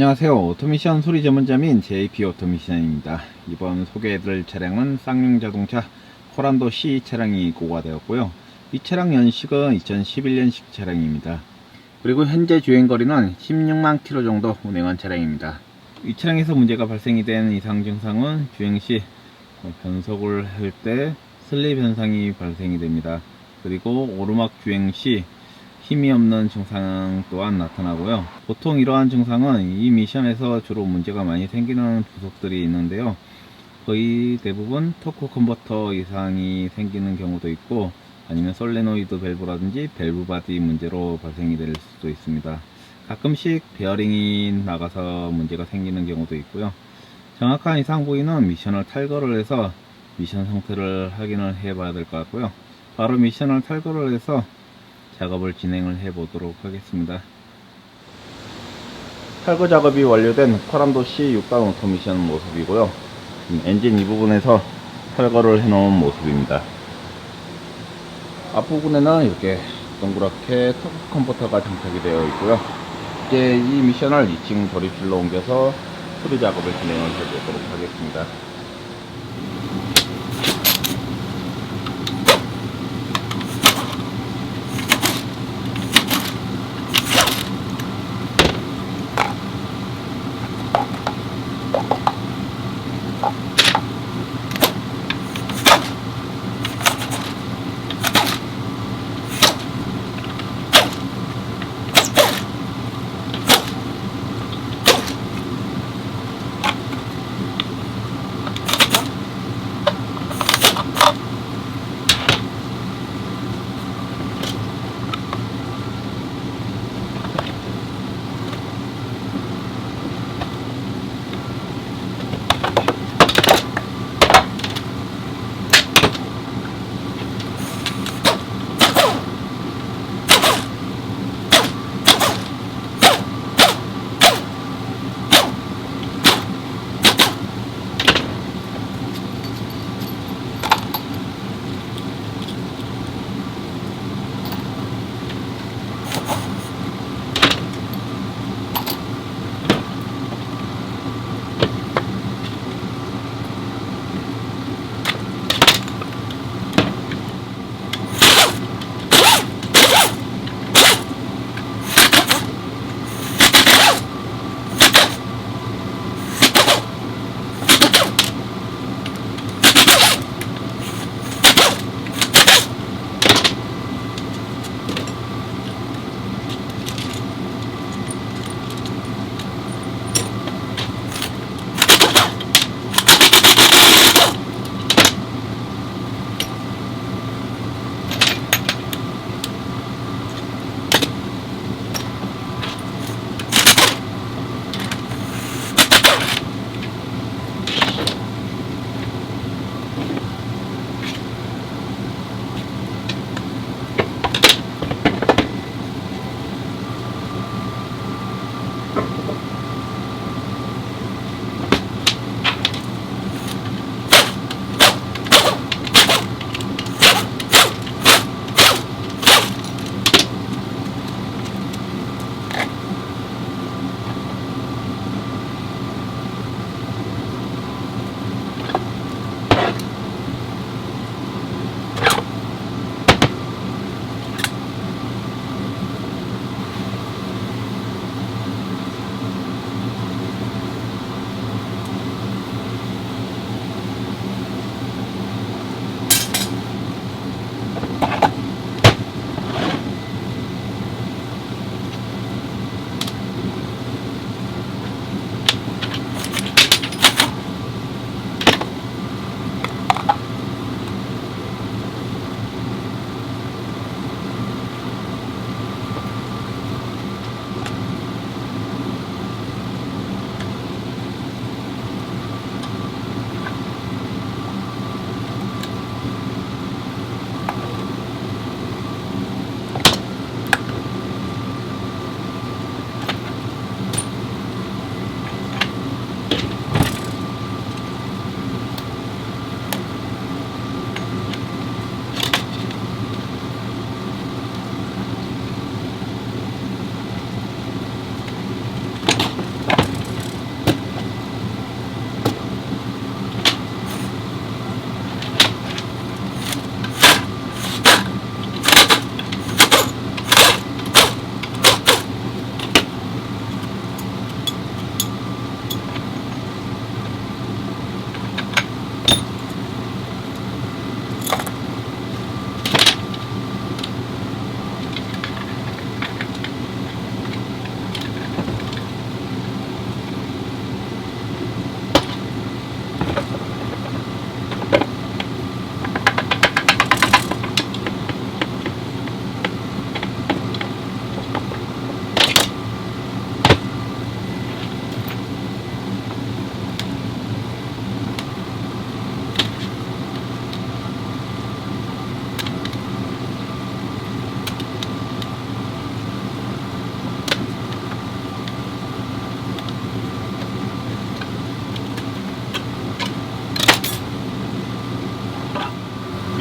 안녕하세요. 오토미션 수리 전문점인 JP 오토미션입니다. 이번 소개해드릴 차량은 쌍용 자동차 코란도 C 차량이 고가되었고요. 이 차량 연식은 2011년식 차량입니다. 그리고 현재 주행거리는 16만 킬로 정도 운행한 차량입니다. 이 차량에서 문제가 발생이 된 이상 증상은 주행 시 변속을 할 때 슬립 현상이 발생이 됩니다. 그리고 오르막 주행 시 힘이 없는 증상 또한 나타나고요. 보통 이러한 증상은 이 미션에서 주로 문제가 많이 생기는 부속들이 있는데요. 거의 대부분 토크 컨버터 이상이 생기는 경우도 있고 아니면 솔레노이드 밸브라든지 밸브 바디 문제로 발생이 될 수도 있습니다. 가끔씩 베어링이 나가서 문제가 생기는 경우도 있고요. 정확한 이상 부위는 미션을 탈거를 해서 미션 상태를 확인을 해 봐야 될 것 같고요. 바로 미션을 탈거를 해서 작업을 진행을 해 보도록 하겠습니다. 탈거 작업이 완료된 코란도 C 6단 오토미션 모습이고요. 엔진 이 부분에서 탈거를 해 놓은 모습입니다. 앞부분에는 이렇게 동그랗게 토크 컨버터가 장착이 되어 있고요. 이제 이 미션을 2층 조립실로 옮겨서 수리 작업을 진행을 해 보도록 하겠습니다.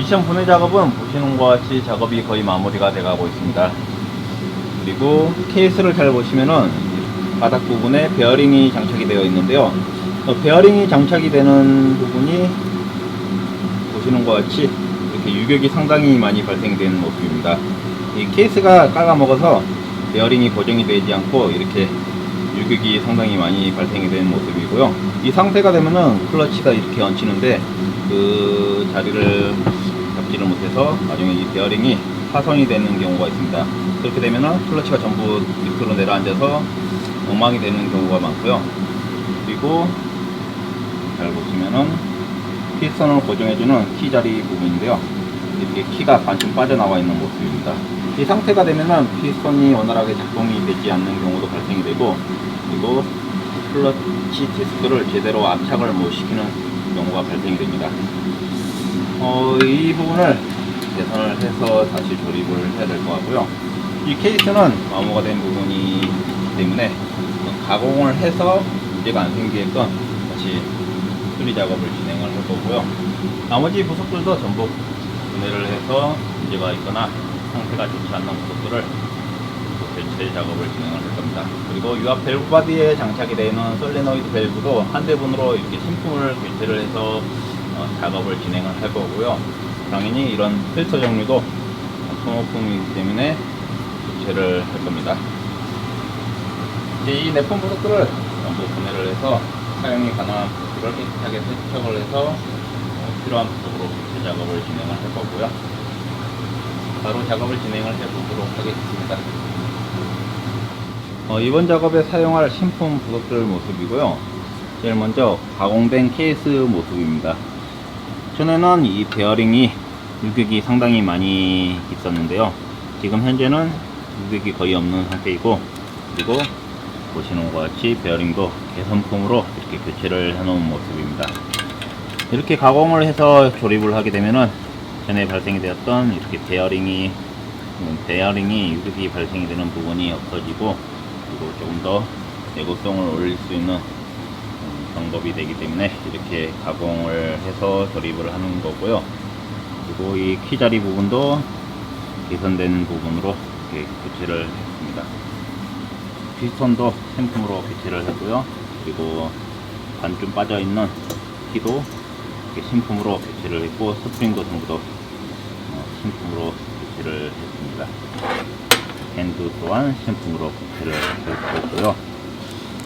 미션 분해 작업은 보시는 것 같이 작업이 거의 마무리가 돼가고 있습니다. 그리고 케이스를 잘 보시면은 바닥 부분에 베어링이 장착이 되어 있는데요. 어, 베어링이 장착이 되는 부분이 보시는 것 같이 이렇게 유격이 상당히 많이 발생되는 모습입니다. 이 케이스가 깔아먹어서 베어링이 고정이 되지 않고 이렇게 유격이 상당히 많이 발생이 되는 모습이고요. 이 상태가 되면은 클러치가 이렇게 얹히는데 그 자리를 잡지를 못해서 나중에 이 베어링이 파손이 되는 경우가 있습니다. 그렇게 되면은 클러치가 전부 밑으로 내려앉아서 엉망이 되는 경우가 많고요. 그리고 잘 보시면은 피스톤을 고정해주는 키 자리 부분인데요. 이렇게 키가 반쯤 빠져나와 있는 모습입니다. 이 상태가 되면은 피스톤이 원활하게 작동이 되지 않는 경우도 발생이 되고 그리고 클러치 디스크를 제대로 압착을 못 시키는 경우가 발생이 됩니다. 어, 이 부분을 개선을 해서 다시 조립을 해야 될 것 같고요. 이 케이스는 마모가 된 부분이기 때문에 가공을 해서 문제가 안 생기게끔 다시 수리 작업을 진행을 할 거고요. 나머지 부속들도 전부 분해를 해서 문제가 있거나 상태가 좋지 않는 부속들을 교체 작업을 진행을 할 겁니다. 그리고 이앞 밸브 바디에 장착이 되어 있는 솔레노이드 밸브도 한 대분으로 이렇게 신품을 교체를 해서 어, 작업을 진행을 할 거고요. 당연히 이런 필터 종류도 소모품이기 때문에 교체를 할 겁니다. 이제 이 내품 부속들을 전부 분해를 해서 사용이 가능한 부속들을 깨끗하게 세척을 해서 어, 필요한 부속으로 교체 작업을 진행을 할 거고요. 바로 작업을 진행을 해보도록 하겠습니다. 어, 이번 작업에 사용할 신품 부속들 모습이고요. 제일 먼저 가공된 케이스 모습입니다. 전에는 이 베어링이 유격이 상당히 많이 있었는데요. 지금 현재는 유격이 거의 없는 상태이고 그리고 보시는 것 같이 베어링도 개선품으로 이렇게 교체를 해놓은 모습입니다. 이렇게 가공을 해서 조립을 하게 되면은 전에 발생이 되었던 이렇게 베어링이 음, 베어링이 유격이 발생이 되는 부분이 없어지고 그리고 조금 더 내구성을 올릴 수 있는 음, 방법이 되기 때문에 이렇게 가공을 해서 조립을 하는 거고요. 그리고 이 키자리 부분도 개선된 부분으로 이렇게 교체를 했습니다. 피스톤도 신품으로 교체를 했고요. 그리고 반쯤 빠져 있는 키도 이렇게 신품으로 교체를 했고 스프링도 전부 다 어, 신품으로 교체를 했습니다. 밴드 또한 신품으로 교체를 했고요.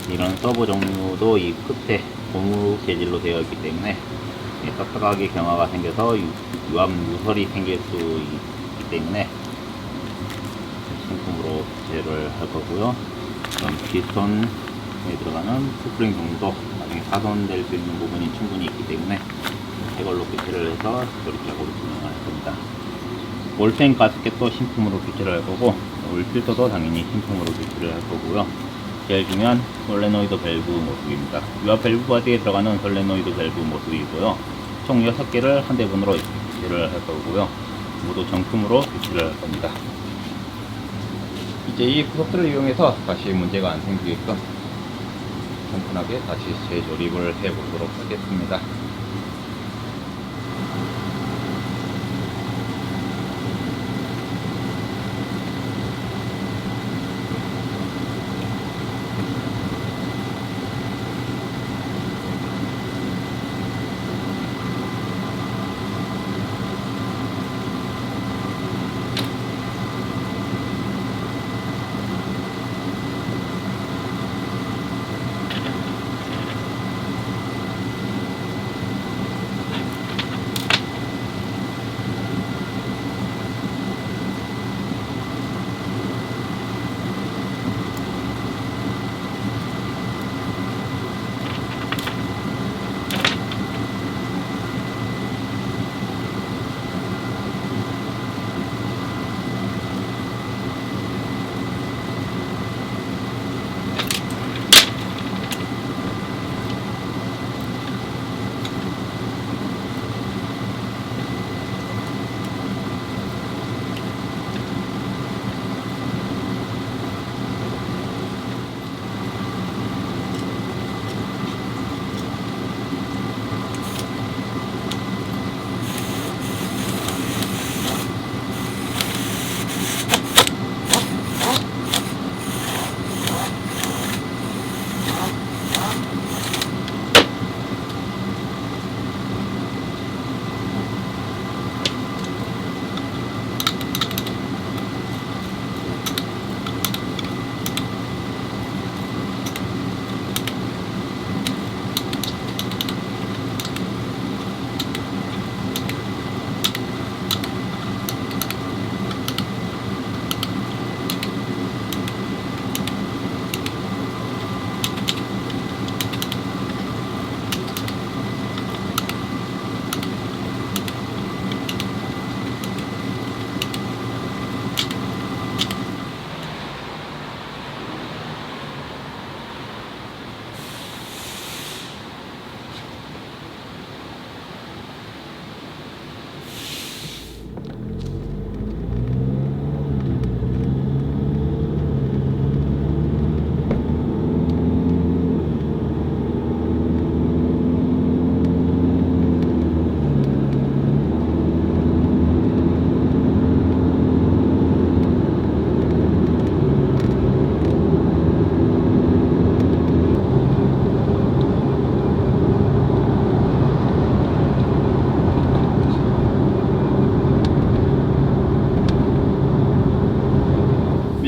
이런 서버 종류도 이 끝에 고무 재질로 되어 있기 때문에 예, 딱딱하게 경화가 생겨서 유- 유압 누설이 생길 수 있기 때문에 신품으로 교체를 할 거고요. 그럼 피스톤에 들어가는 스프링 종류도 나중에 파손될 수 있는 부분이 충분히 있기 때문에 이걸로 교체를 해서 조립 작업을 진행할 겁니다. 몰생 가스켓도 신품으로 교체를 할 거고 올 필터도 당연히 신품으로 교체를 할 거고요. 중요한 솔레노이드 밸브 모습입니다. 유압 밸브 바디에 들어가는 솔레노이드 밸브 모습이고요. 총 6개를 한 대분으로 교체를 할 거고요. 모두 정품으로 교체를 할 겁니다. 이제 이 구석들을 이용해서 다시 문제가 안 생기게끔 간편하게 다시 재조립을 해 보도록 하겠습니다.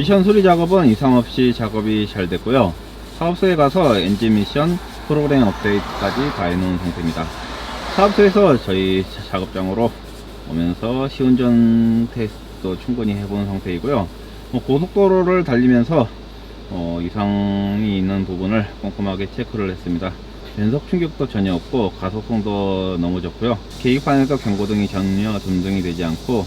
미션 수리 작업은 이상 없이 작업이 잘 됐고요. 사업소에 가서 엔진 미션 프로그램 업데이트까지 다 해놓은 상태입니다. 사업소에서 저희 작업장으로 오면서 시운전 테스트도 충분히 해본 상태이고요. 뭐 고속도로를 달리면서 어, 이상이 있는 부분을 꼼꼼하게 체크를 했습니다. 변속 충격도 전혀 없고 가속성도 너무 좋고요. 계기판에도 경고등이 전혀 점등이 되지 않고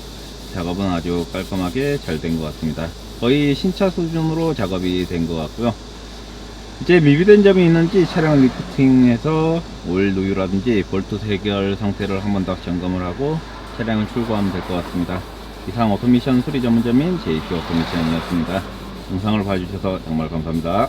작업은 아주 깔끔하게 잘 된 것 같습니다. 거의 신차 수준으로 작업이 된 것 같고요. 이제 미비된 점이 있는지 차량을 리프팅해서 오일 누유라든지 볼트 해결 상태를 한 번 더 점검을 하고 차량을 출고하면 될 것 같습니다. 이상 오토미션 수리 전문점인 JP 오토미션이었습니다. 영상을 봐주셔서 정말 감사합니다.